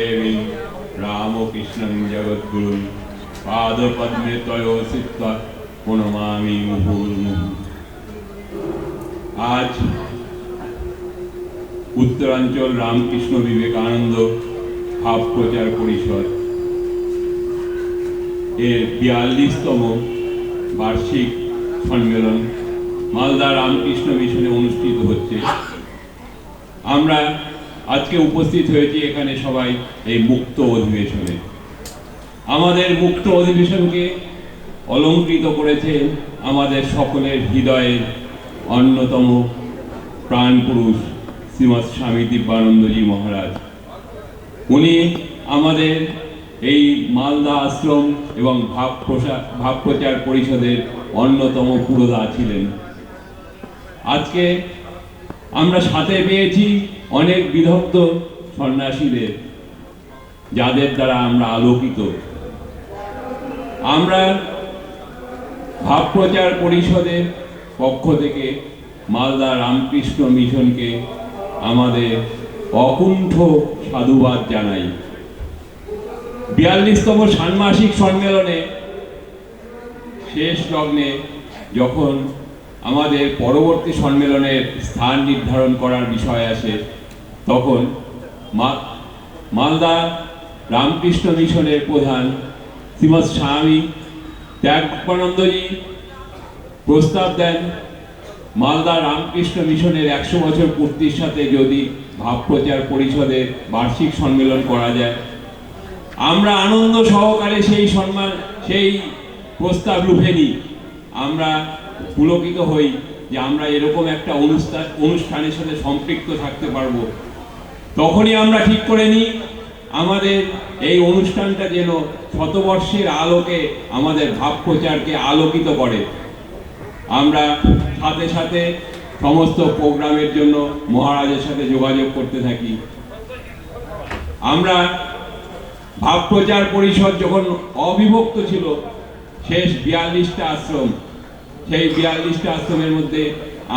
দেবী রামকৃষ্ণং জগদ্গুরু। পাদপদ্মে তয়োসিত্বা প্রণমামি মুহুর্মুহু। আজ উত্তরাঞ্চল রামকৃষ্ণ বিবেকানন্দ ভাব প্রচার পরিষদ। এর বিয়াল্লিশতম বার্ষিক সম্মেলন মালদা রামকৃষ্ণ মিশনে অনুষ্ঠিত হচ্ছে। আমরা আজকে উপস্থিত হয়েছি এখানে সবাই এই মুক্ত অধিবেশনে। আমাদের মুক্ত অধিবেশনকে অলঙ্কৃত করেছে আমাদের সকলের হৃদয়ের অন্যতম প্রাণপুরুষ শ্রীমৎ স্বামী দিব্যানন্দজি মহারাজ। উনি আমাদের এই মালদা আশ্রম এবং ভাব প্রসা- ভাব প্রচার পরিষদের অন্যতম পুরোধা ছিলেন। আজকে আমরা সাথে পেয়েছি অনেক বিধগ্ধ সন্ন্যাসীদের, যাদের দ্বারা আমরা আলোকিত। আমরা ভাব প্রচার পরিষদের পক্ষ থেকে মালদা রামকৃষ্ণ মিশনকে আমাদের অকুণ্ঠ সাধুবাদ জানাই। বিয়াল্লিশতম ষান্মাসিক সম্মেলনে শেষ লগ্নে যখন আমাদের পরবর্তী সম্মেলনের স্থান নির্ধারণ করার বিষয় আসে তখন মালদা রামকৃষ্ণ মিশনের প্রধান শ্রীমৎ স্বামী ত্যাগানন্দজি প্রস্তাব দেন, মালদা রামকৃষ্ণ মিশনের একশো বছর পূর্তির সাথে যদি ভাব প্রচার পরিষদের বার্ষিক সম্মেলন করা যায়। আমরা আনন্দ সহকারে সেই সম্মান, সেই প্রস্তাব রূপে নিই। আমরা পুলকিত হই যে আমরা এরকম একটা অনুষ্ঠান, অনুষ্ঠানের সাথে সম্পৃক্ত থাকতে পারব। তখনই আমরা ঠিক করে নিই, আমাদের এই অনুষ্ঠানটা যেন শতবর্ষের আলোকে, আমাদের ভাব প্রচারকে আলোকিত করে। আমরা সাথে সাথে সমস্ত প্রোগ্রামের জন্য মহারাজের সাথে যোগাযোগ করতে থাকি। আমরা ভাব প্রচার পরিষদ যখন অবিভক্ত ছিল, শেষ বিয়াল্লিশটা আশ্রম সেই বিয়াল্লিশটা আশ্রমের মধ্যে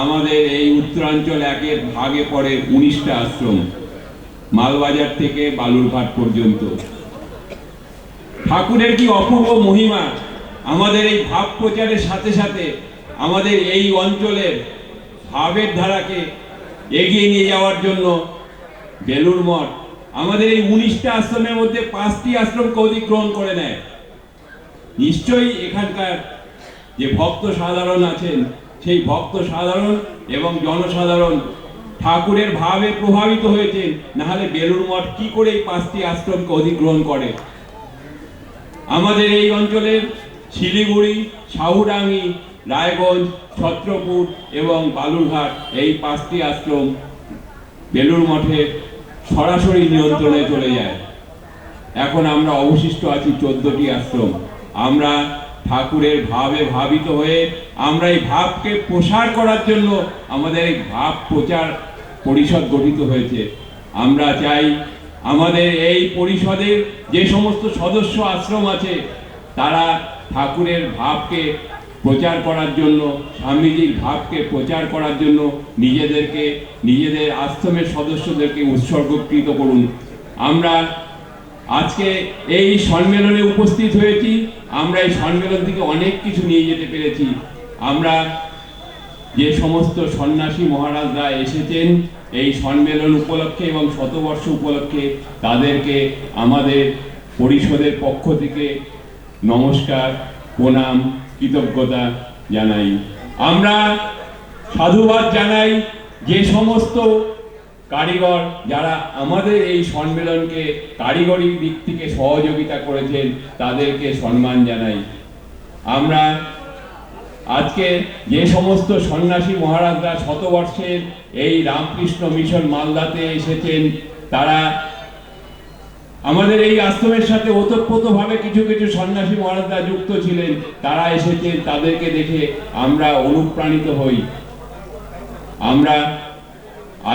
আমাদের এই উত্তরাঞ্চল একের ভাগে পড়ে উনিশটা আশ্রম, মালবাজার থেকে বালুরঘাট পর্যন্ত। ঠাকুরের কি অপূর্ব মহিমা? আমাদের এই ভাব প্রচারের সাথে সাথে আমাদের এই অঞ্চলের ভাবের ধারাকে এগিয়ে নিয়ে যাওয়ার জন্য বেলুর মঠ, আমাদের এই উনিশটা আশ্রমের মধ্যে পাঁচটি আশ্রমকে অধিগ্রহণ করে নেয়। নিশ্চয়ই এখানকার যে ভক্ত সাধারণ আছেন, সেই ভক্ত সাধারণ এবং জনসাধারণ ঠাকুরের ভাবে প্রভাবিত হয়েছেন, নাহলে বেলুর মঠ কি করে এই পাঁচটি আশ্রমকে অধিগ্রহণ করে? আমাদের এই অঞ্চলের শিলিগুড়ি, সাহুডাঙ্গি, রায়গঞ্জ, ছত্রপুর এবং বালুরঘাট এই পাঁচটি আশ্রম বেলুর মঠে সরাসরি নিয়ন্ত্রণে চলে যায়। এখন আমরা অবশিষ্ট আছি চোদ্দটি আশ্রম। আমরা ঠাকুরের ভাবে ভাবিত হয়ে আমরা এই ভাবকে প্রসার করার জন্য আমাদের এই ভাব প্রচার পরিষদ গঠিত হয়েছে। আমরা চাই আমাদের এই পরিষদের যে সমস্ত সদস্য আশ্রম আছে, তারা ঠাকুরের ভাবকে প্রচার করার জন্য, স্বামীজির ভাবকে প্রচার করার জন্য নিজেদেরকে, নিজেদের আশ্রমের সদস্যদেরকে উৎসর্গকৃত করুন। আমরা আজকে এই সম্মেলনে উপস্থিত হয়েছি। আমরা এই সম্মেলন থেকে অনেক কিছু নিয়ে যেতে পেরেছি। আমরা যে সমস্ত সন্ন্যাসী মহারাজরা এসেছেন এই সম্মেলন উপলক্ষে এবং শতবর্ষ উপলক্ষে তাদেরকে আমাদের পরিষদের পক্ষ থেকে নমস্কার, প্রণাম, কৃতজ্ঞতা জানাই। আমরা সাধুবাদ জানাই যে সমস্ত কারিগর যারা আমাদের এই সম্মেলনকে কারিগরি দিক থেকে সহযোগিতা করেছেন, তাদেরকে সম্মান জানাই। আমরা আজকে যে সমস্ত সন্ন্যাসী মহারাজরা শতবর্ষের এই রামকৃষ্ণ মিশন মালদাতে এসেছেন, তারা আমাদের এই আশ্রমের সাথে ওতপ্রোতভাবে কিছু কিছু সন্ন্যাসী মহারাজরা যুক্ত ছিলেন, তারা এসেছেন, তাদেরকে দেখে আমরা অনুপ্রাণিত হই। আমরা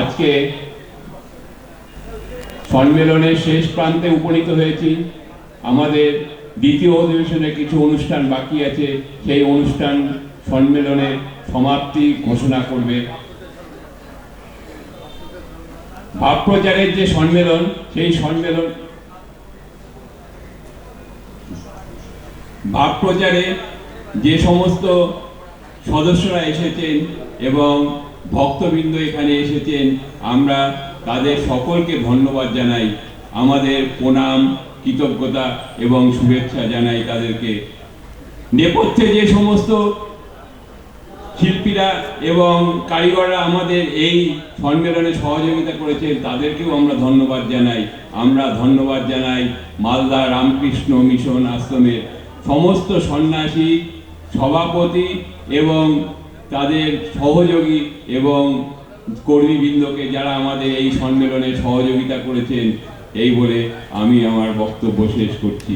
আজকে সম্মেলনের শেষ প্রান্তে উপনীত হয়েছি। আমাদের দ্বিতীয় অধিবেশনে কিছু অনুষ্ঠান বাকি আছে। সেই অনুষ্ঠান সম্মেলনের সমাপ্তি ঘোষণা করবে। ভাব প্রচারের যে সম্মেলন, সেই সম্মেলন ভাব প্রচারে যে সমস্ত সদস্যরা এসেছেন এবং ভক্তবৃন্দ এখানে এসেছেন, আমরা তাদের সকলকে ধন্যবাদ জানাই। আমাদের প্রণাম, কৃতজ্ঞতা এবং শুভেচ্ছা জানাই তাদেরকে। নেপথ্যে যে সমস্ত শিল্পীরা এবং কারিগররা আমাদের এই সম্মেলনে সহযোগিতা করেছেন, তাদেরকেও আমরা ধন্যবাদ জানাই। আমরা ধন্যবাদ জানাই মালদা রামকৃষ্ণ মিশন আশ্রমের সমস্ত সন্ন্যাসী, সভাপতি এবং তাদের সহযোগী এবং কর্মীবৃন্দকে যারা আমাদের এই সম্মেলনে সহযোগিতা করেছেন এই বলে আমি আমার বক্তব্য শেষ করছি।